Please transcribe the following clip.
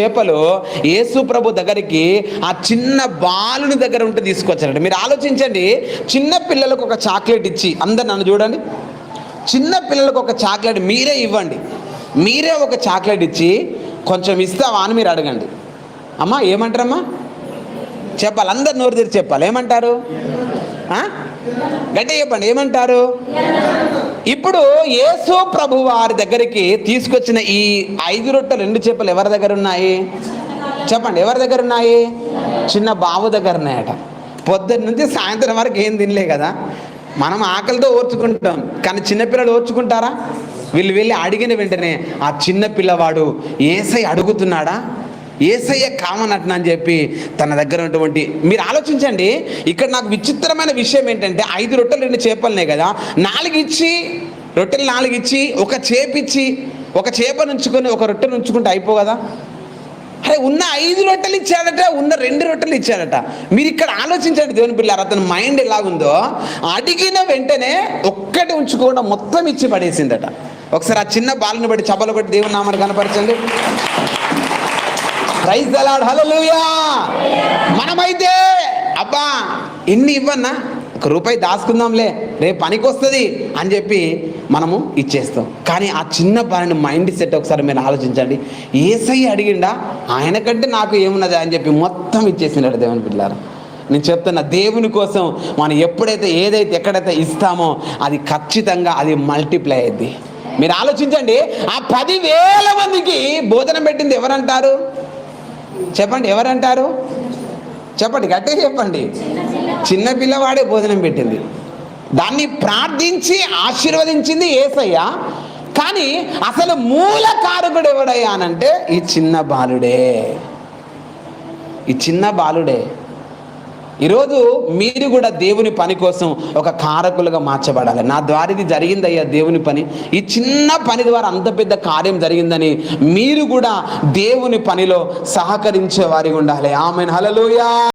చేపలు యేసు ప్రభు దగ్గరికి ఆ చిన్న బాలుని దగ్గర ఉంటే తీసుకొచ్చారండి. మీరు ఆలోచించండి చిన్న పిల్లలకు ఒక చాక్లెట్ ఇచ్చి అందరు నన్ను చూడండి. చిన్న పిల్లలకు ఒక చాక్లెట్ మీరే ఇవ్వండి. మీరే ఒక చాక్లెట్ ఇచ్చి కొంచెం ఇస్తావా అని మీరు అడగండి. అమ్మా ఏమంటారమ్మా? చెప్పాలి అందరు నోరు తెరిచి చెప్పాలి. ఏమంటారు? ఆ? చెప్పండి ఏమంటారు? ఇప్పుడు యేసు ప్రభు వారి దగ్గరికి తీసుకొచ్చిన ఈ ఐదు రొట్టెలు రెండు చేపలు ఎవరి దగ్గర ఉన్నాయి? చెప్పండి ఎవరి దగ్గర ఉన్నాయి? చిన్న బావు దగ్గర ఉన్నాయట. పొద్దున్న నుంచి సాయంత్రం వరకు ఏం తినలే కదా. మనం ఆకలితో ఓర్చుకుంటాం కానీ చిన్నపిల్లలు ఓర్చుకుంటారా? వీళ్ళు వెళ్ళి అడిగిన వెంటనే ఆ చిన్న పిల్లవాడు ఏసై అడుగుతున్నాడా? ఏసయ్య కామనట్న అని చెప్పి తన దగ్గర ఉన్నటువంటి మీరు ఆలోచించండి. ఇక్కడ నాకు విచిత్రమైన విషయం ఏంటంటే ఐదు రొట్టెలు రెండు చేపలనే కదా. నాలుగు ఇచ్చి రొట్టెలు నాలుగు ఇచ్చి ఒక చేపిచ్చి ఒక చేప నుంచుకొని ఒక రొట్టె నుంచుకుంటే అయిపో కదా. అరే ఉన్న ఐదు రొట్టెలు ఇచ్చాడట ఉన్న రెండు రొట్టెలు ఇచ్చాడట మీరు ఇక్కడ ఆలోచించండి దేవుని పిల్లారు అతని మైండ్ ఎలాగుందో. అడిగిన వెంటనే ఒక్కటి ఉంచుకోకుండా మొత్తం ఇచ్చి పడేసిందట. ఒకసారి ఆ చిన్న బాలను బట్టి చపలు బట్టి దేవుని నామాన్ని కనపరచండి ప్రైజ్ దలాడ్ హల్లెలూయా. మనమైతే అబ్బా ఎన్ని ఇవ్వన్నా ఒక రూపాయి దాచుకుందాంలే రేపు పనికి వస్తుంది అని చెప్పి మనము ఇచ్చేస్తాం. కానీ ఆ చిన్న పనిని మైండ్ సెట్ ఒకసారి మీరు ఆలోచించండి. ఏసై అడిగిండా ఆయన కంటే నాకు ఏమున్నది అని చెప్పి మొత్తం ఇచ్చేసినాడు దేవుని పిల్లారు నేను చెప్తున్నా దేవుని కోసం మనం ఎప్పుడైతే ఏదైతే ఎక్కడైతే ఇస్తామో అది ఖచ్చితంగా అది మల్టిప్లై అయ్యింది మీరు ఆలోచించండి ఆ పదివేల మందికి భోజనం పెట్టింది ఎవరంటారు? చెప్పండి ఎవరంటారు? చెప్పండి గట్టే చెప్పండి. చిన్న పిల్లవాడే భోజనం పెట్టింది. దాన్ని ప్రార్థించి ఆశీర్వదించింది ఏసయ్య. కానీ అసలు మూల కారకుడు ఎవడయ్యా అనంటే ఈ చిన్న బాలుడే. ఈ చిన్న బాలుడే. ఈరోజు మీరు కూడా దేవుని పని కోసం ఒక కారకులుగా మార్చబడాలి. నా ద్వారా ఇది జరిగిందయ్యా దేవుని పని. ఈ చిన్న పని ద్వారా అంత పెద్ద కార్యం జరిగిందని మీరు కూడా దేవుని పనిలో సహకరించే వారి ఉండాలి. ఆమె హలలోయా